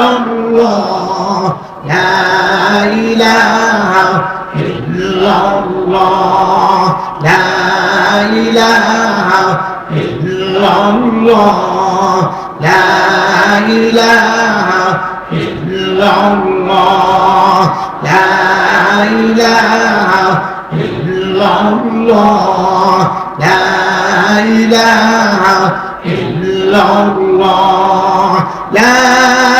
illallah la ilaha illallah la ilaha illallah la ilaha illallah la ilaha illallah la ilaha illallah لا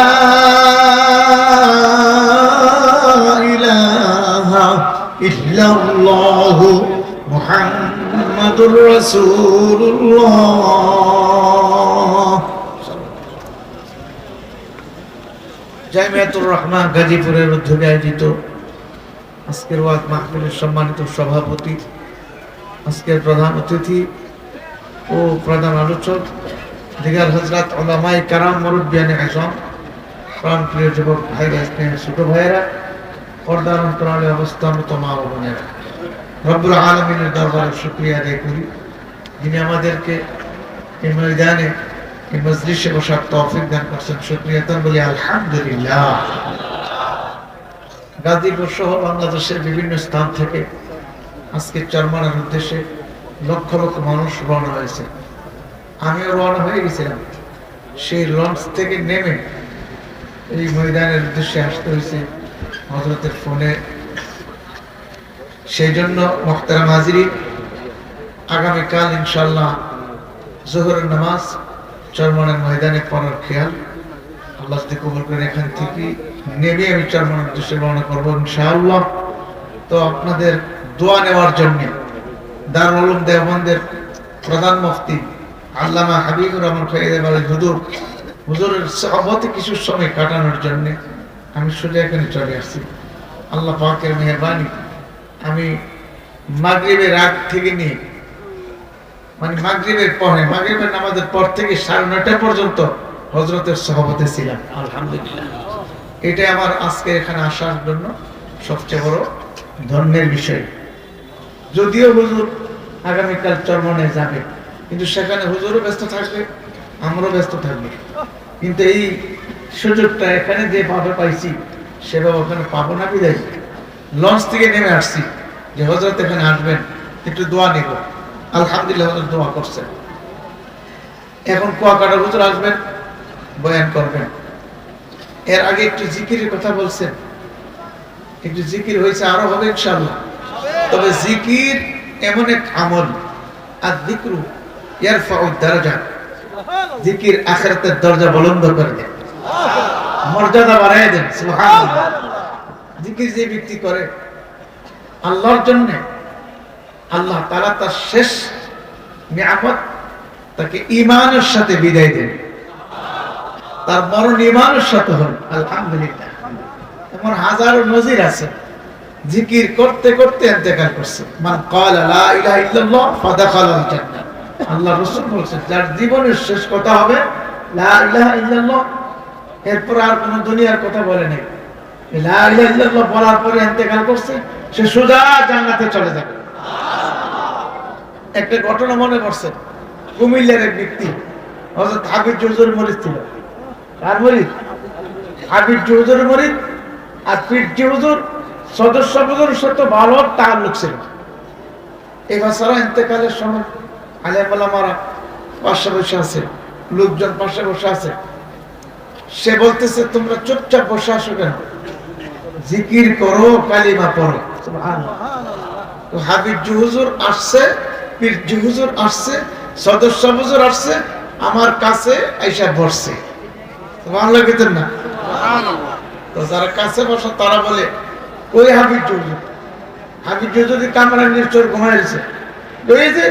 ইল্লাল্লাহু মুহাম্মাদুর রাসূলুল্লাহ। জামিয়াতুর রহমান গাজীপুরের উদ্যোগে আয়োজিত আজকের ওয়াক মাহফিলের সম্মানিত সভাপতি, আজকের প্রধান অতিথি ও প্রধান আলোচক, দিগার হজরত ওলামাই কারাম মরুদ্দিয়ান আসাম প্রাণ প্রিয় যুবক ভাই ছোট ভাইরা পর্দার অন্তরালে অবস্থানত মা ও বোনেরা আলমিনের দরবারে শুক্রিয়া আদায় করি। যিনি আমাদেরকে এই ময়দানে, এই মজলিসে বসার তৌফিক দান করছেন, শুক্রিয়া তার বলি আলহামদুলিল্লাহ। গাজীপুর সহ বাংলাদেশের বিভিন্ন স্থান থেকে আজকে চরমানের উদ্দেশ্যে লক্ষ লক্ষ মানুষ রওনা হয়েছে। আমিও রওনা হয়ে গেছিলাম। সেই লঞ্চ থেকে নেমে এই ময়দানের উদ্দেশ্যে আসতে হয়েছে। হজরতের ফোনে। সেই জন্য মখতারা মাজিরি, আগামীকাল ইনশাল্লাহ জোহরের নামাজ, চরমনের ময়দানে পড়ার খেয়াল। আল্লাহ যদি করে এখান থেকে নেমে আমি উদ্দেশ্যে রওনা করব ইনশাআল্লাহ। তো আপনাদের দোয়া নেওয়ার জন্য দারুল উলুম প্রধান মুফতি আল্লামা হাবিবুর রহমান ফেদ আলী হুজুর হুজুরের কিছু সময় কাটানোর জন্য আমি সোজা এখানে চলে আসছি। আল্লাহ পাকের মেহরবানি। আমি মাগরিবের রাগ থেকে নিয়ে মানে মাগরিবের পরে মাগরিবের নামাজের পর থেকে সাড়ে নয়টা পর্যন্ত হজরতের সহবতে ছিলাম। আলহামদুলিল্লাহ। এটাই আমার আজকে এখানে আসার জন্য সবচেয়ে বড় ধর্মের বিষয়। যদিও হুজুর আগামীকাল চরমনে যাবে কিন্তু সেখানে হুজুরও ব্যস্ত থাকবে আমরাও ব্যস্ত থাকবে। কিন্তু এই সুযোগটা এখানে যে ভাবে পাইছি, সেভাবে ওখানে পাবো না বিদায়। লঞ্চ থেকে নেমে আসছি, যে হজরত এখানে আসবেন, একটু দোয়া নেব। আলহামদুলিল্লাহ হজরত দোয়া করছেন। এখন কুয়াকাটা হুজুর আসবেন, বয়ান করবেন। এর আগে একটু জিকিরের কথা বলছেন। একটু জিকির হয়েছে, আরও হবে ইনশাল্লাহ তবে জিকির এমন এক আমল আর জিক্রু ইয়ারফাউ দারাজা। জিকির আখিরাতের দরজা বলন্দ করে দেয়। মর্যাদা বাড়ায় দেন যে ব্যক্তি করে, আল্লাহর জন্য আল্লাহ তারা তার শেষ নিয়ামত তাকে ইমানের সাথে বিদায় দেন। তার মরণ ইমানের সাথে হল, আলহামদুলিল্লাহ। এমন হাজারো নজির আছে, জিকির করতে করতে ইন্তেকাল করছে। মান ক্বাল লা ইলাহা ইল্লাল্লাহ ফাদাখালাল জান্নাহ। আল্লাহ রাসূল বলেছেন, যার জীবনের শেষ কথা হবে, লা ইলাহা ইল্লাল্লাহ এরপর আর কোনো দুনিয়ার কথা বলে নাই। বলার পরে ইন্তেকাল করছে, সে সোজা জান্নাতে চলে যাবে। একটা ঘটনা মনে পড়ছে, কুমিল্লার এক ব্যক্তি, হযরত হাবিব জুজুর মরিদ ছিল। কার মরিদ? হাবিব জুজুর মরিদ আর পীর জুজুর সদস্য বুজুর সাথে ভালো তাল্লুক ছিল। এই বছর ইন্তেকালের সময় আলেমারা পাশে বসে আছে, লোকজন পাশে বসে আছে। সে বলতেছে তোমরা চুপচাপ বসে আসো কেন? জিকির করো কালিমা পড়ো। হাবিব জুহুজুর আসছে পীর জুহুজুর আসছে সদস্য বুজুর আসছে আমার কাছে আইসা বসছে। বাংলা ভিতর না? তো যারা কাছে বসে তারা বলে ওই হাবিব জুহুজুর হাবিব জুহুজুর কামরা চোর ঘুমাইছে রয়েছে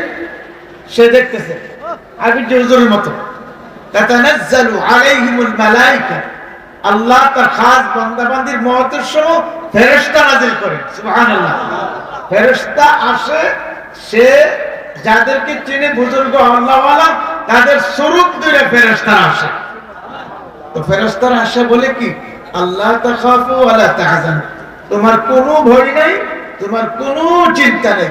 সে দেখতেছে হাবিব জুহুজুরের মতো। আল্লাহ তার খাস মহতের সময় নাজিল আসে, সে যাদেরকে চিনে বুজুর্গ আল্লাহওয়ালা, তাদের স্বরূপ ফেরেশতা আসে। তো আসে বলে কি? আল্লাহ তোমার কোনো ভয় নাই, তোমার কোনো চিন্তা নেই।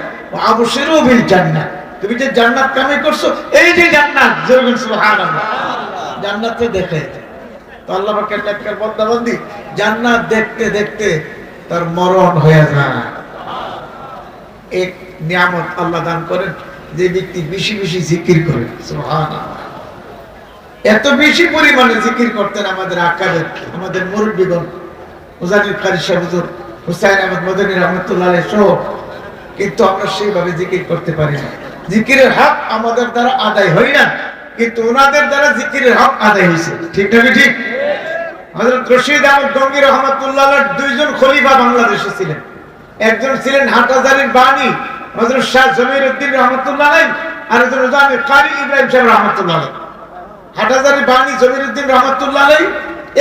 আবশিরু বিল জান্নাহ। তুমি যে জান্নাত কামাই করছ, এই যে জান্নাত জান্নাতে দেখে। তো আল্লাহ পাকের নেককার বান্দাবান্দি, জান্নাত দেখতে দেখতে তার মরণ হয়ে যায়। এক নিয়ামত আল্লাহ দান করেন, যে ব্যক্তি বেশি বেশি জিকির করে। এত বেশি পরিমাণে জিকির করতেন আমাদের আকাদের, আমাদের মুরব্বীগণ। মুজানির কারি সাহুজুর হুসাইন আহমদ মদনী রহমতুল্লাহ সহ। কিন্তু আমরা সেইভাবে জিকির করতে পারি না। জিকিরের হক আমাদের দ্বারা আদায় হয় না। কিন্তু ওনাদের দ্বারা জিকিরের হক আদায় হয়েছে। ঠিক না ঠিক? হযরত রশিদ আহমদ গঙ্গি রহমতুল্লাহ দুইজন খলিফা বাংলাদেশে ছিলেন। একজন ছিলেন হাটাজারির বাণী, হযরত শাহ জমির উদ্দিন রহমতুল্লাহ আর একজন জামি কারি ইব্রাহিম সাহেব রহমতুল্লাহ হাটাজারি বাণী জমির উদ্দিন রহমতুল্লাহ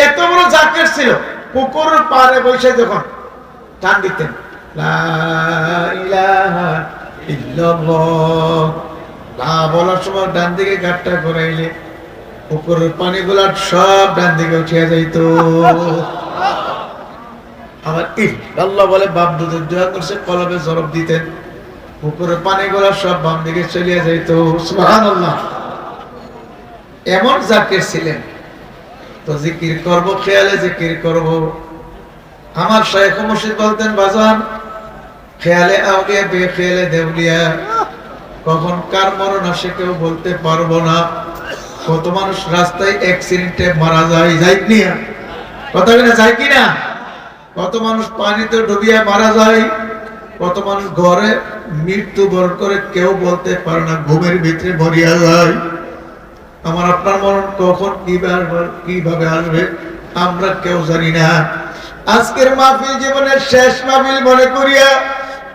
এত বড় জাকের ছিল পুকুরের পাড়ে বসে যখন টান দিতেন, লা ইলাহা ইল্লাল্লাহ লা বলার সময় ডান দিকে গাটটা ঘুরাইলে পুকুরের পানিগুলা সব ডান দিকে উঠিয়া যাইত। এমন ছিলেন, তো খেয়ালে আমার বলতেন, বাজান, খেয়ালে আউলিয়া বে খেয়ালে দেউলিয়া। কখন কার মরণ আসে কেউ বলতে পারব না। কত মানুষ রাস্তায় অ্যাক্সিডেন্টে মারা যায়, যাই কিনা। কথা কিনা যায় কিনা? কত মানুষ পানিতে ডুবিয়া মারা যায়। কত মানুষ ঘরে মৃত্যু বরণ করে কেউ বলতে পারে না, ঘুমের ভিতরে মরিয়া যায়। আমার আপনার মরণ কখন কীভাবে কীভাবে আসবে, আমরা কেউ জানি না। আজকের মাহফিল জীবনের শেষ মাহফিল মনে করিয়া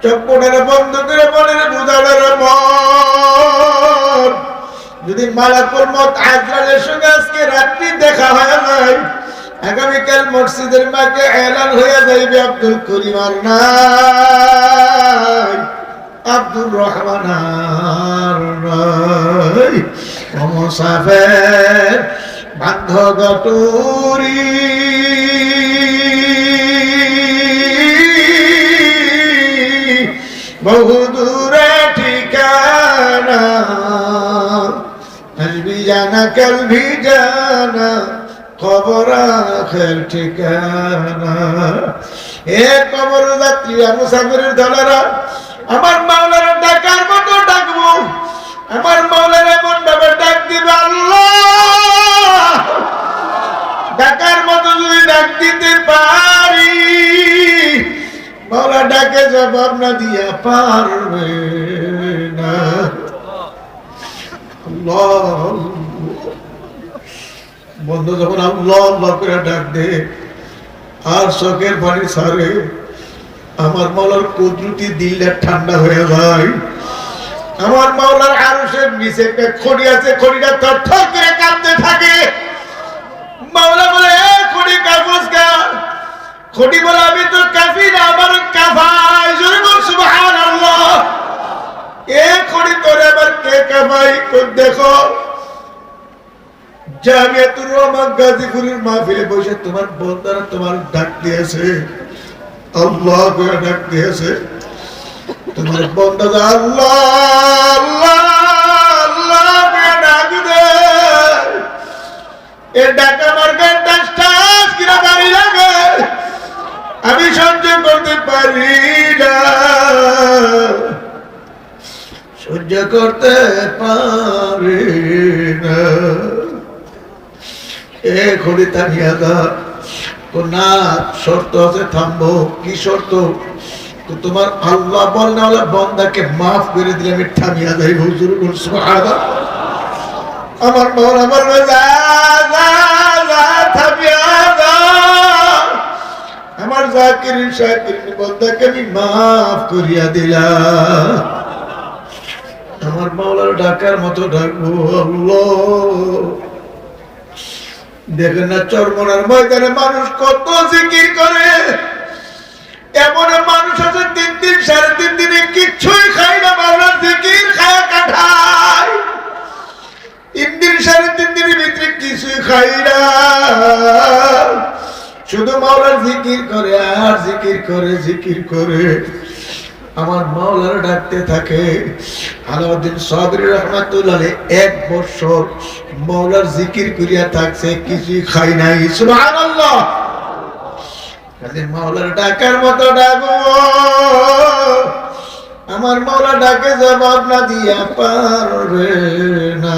চপ্পটের বন্ধ করে মনের বুঝাবের মন যদি মালাকুল মত আজরালের সঙ্গে আজকে রাত্রি দেখা হয় নাই, আগামীকাল মসজিদের মাকে এলান হয়ে যাইবে আব্দুল করিম আর নাই। আব্দুর রহমান আর নাই। বান্ধ গটুরি বহু দূরে ঠিকানা। আসবি জানা জানা খবর আখের ঠিকানা। এ কবর যাত্রী মুসাফিরের দলেরা, আমার মাওলার ডাকার মতো ডাকবো। আমার মাওলার এমন ভাবে ডাক দিবে আল্লাহ। ডাকার মতো যদি ডাক দিতে পারি মাওলা ডাকে জবাব না দিয়া পারবে না। বন্ধু যখন আল্লাহ করে ডাক দে, আর চোখের পানি ছাড়ে, আমার মলার কুদরতি দিলটা ঠান্ডা হয়ে যায়। আমার মাওলার আরশের নিচে খড়ি আছে খড়িটা থর থর করে কাঁপতে থাকে। মাওলা বলে খড়ি কাগজ কা খড়ি বলে আমি তো কাফি। না আমার কাফাই জোরে বল, সুবহানাল্লাহ। এ খড়ি তোরে আবার কে কাফাই দেখো। জামিয়াতুর রহমান গাজীপুরের মাহফিলে বসে তোমার বন্দারা তোমার ডাক দিয়েছে। আল্লাহ করে ডাক দিয়েছে। তোমার বন্দা আল্লাহ আল্লাহ আল্লাহ করে ডাক দে। এ ডাক আমার গান টাস টাস কিনা বাড়ি লাগে আমি করতে পারি না। সহ্য করতে পারি না। এ ঘড়ি থামিয়া দা না শর্ত আছে, থামবো। কি শর্ত? তো তোমার আল্লাহ বল না বন্দাকে মাফ করে দিলে আমি থামিয়া যাই হুজুর আমার মন আমার বন্দাকে আমি মাফ করিয়া আমার মাওলার ডাকার মতো ডাকবো দেখেন না, চরমনার ময়দানে মানুষ কত জিকির করে। এমন মানুষ আছে, তিন দিন, সাড়ে তিন দিনে কিচ্ছুই খাই না মাওলার জিকির খায় কাঠায় তিন দিন, সাড়ে তিন দিনের ভিতরে কিছুই খাই না। শুধু মাওলার জিকির করে আর জিকির করে জিকির করে। আমার মাওলার ডাকতে থাকে, আলাউদ্দিন সাবরি রহমাতুল্লাহ এক বছর মাওলার জিকির করিয়া থাকছে, কিছুই খাই নাই। সুবহানাল্লাহ। কাজে মাওলার ডাকার মতো ডাকবো আমার মাওলা ডাকে জবাব না দিয়া পারবে না।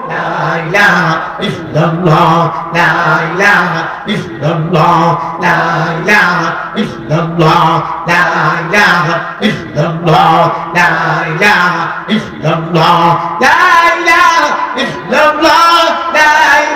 لا is إلا الله لا إله إلا الله لا إله إلا الله لا is إلا الله لا إله إلا الله لا إله إلا الله لا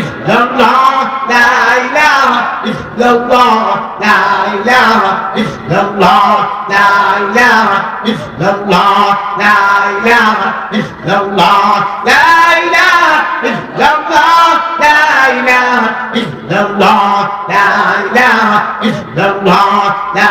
ইল্লাল্লাহ লা ইলাহা ইল্লাল্লাহ লা ইলাহা ইল্লাল্লাহ লা ইলাহা ইল্লাল্লাহ লা ইলাহা ইল্লাল্লাহ লা ইলাহা ইল্লাল্লাহ লা ইলাহা ইল্লাল্লাহ লা ইলাহা ইল্লাল্লাহ লা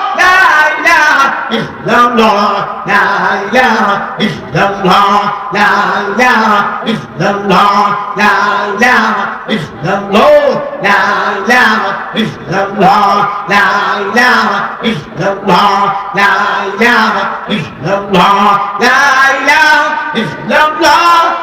illallah la ilaha illallah la ilaha illallah la ilaha illallah la ilaha illallah la ilaha illallah la ilaha illallah la la, ilaha illallah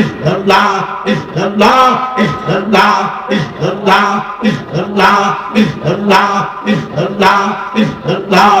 illallah illallah illallah illallah illallah illallah illallah illallah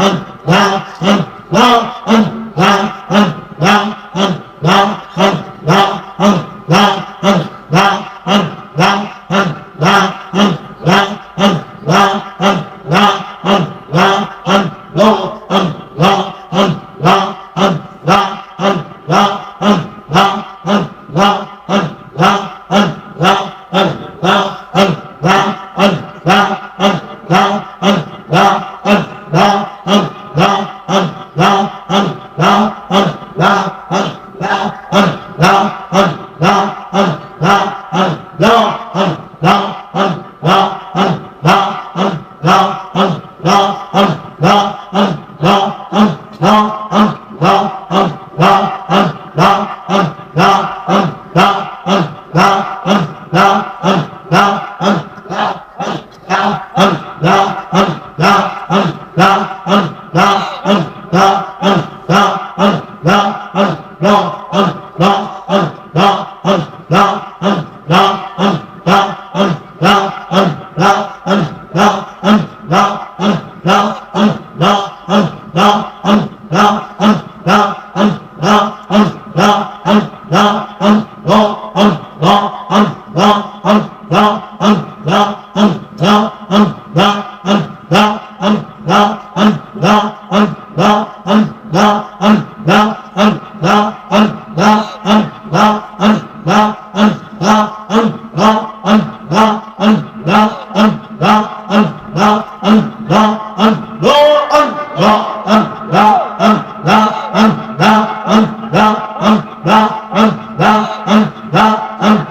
Ha? la la la la لا Ah!